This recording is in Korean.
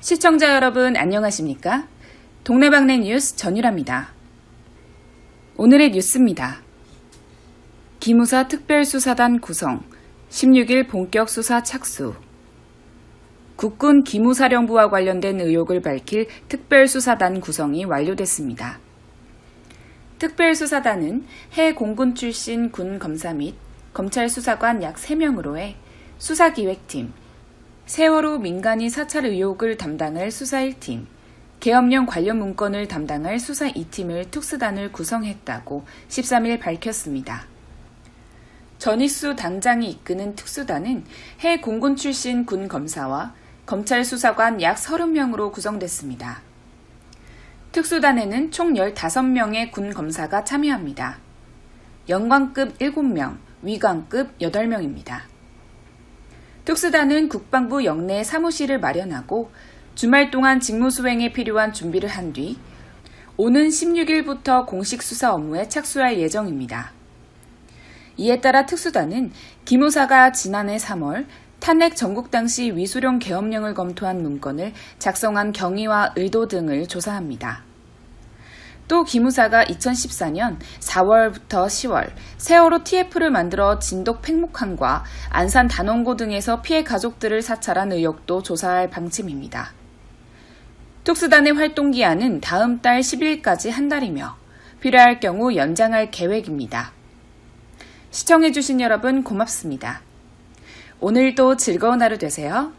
시청자 여러분 안녕하십니까? 동네방네 뉴스 전유라입니다. 오늘의 뉴스입니다. 기무사 특별수사단 구성, 16일 본격 수사 착수. 국군 기무사령부와 관련된 의혹을 밝힐 특별수사단 구성이 완료됐습니다. 특별수사단은 해 공군 출신 군 검사 및 검찰 수사관 약 3명으로 해 수사기획팀, 세월호 민간인 사찰 의혹을 담당할 수사 1팀, 계엄령 관련 문건을 담당할 수사 2팀을 특수단을 구성했다고 13일 밝혔습니다. 전희수 당장이 이끄는 특수단은 해 공군 출신 군 검사와 검찰 수사관 약 30명으로 구성됐습니다. 특수단에는 총 15명의 군 검사가 참여합니다. 영광급 7명, 위관급 8명입니다. 특수단은 국방부 영내 사무실을 마련하고 주말 동안 직무 수행에 필요한 준비를 한 뒤 오는 16일부터 공식 수사 업무에 착수할 예정입니다. 이에 따라 특수단은 기무사가 지난해 3월 탄핵 전국 당시 위수령 계엄령을 검토한 문건을 작성한 경위와 의도 등을 조사합니다. 또 기무사가 2014년 4월부터 10월 세월호 TF를 만들어 진독 팽목항과 안산 단원고 등에서 피해 가족들을 사찰한 의혹도 조사할 방침입니다. 특수단의 활동 기한은 다음 달 10일까지 한 달이며 필요할 경우 연장할 계획입니다. 시청해주신 여러분 고맙습니다. 오늘도 즐거운 하루 되세요.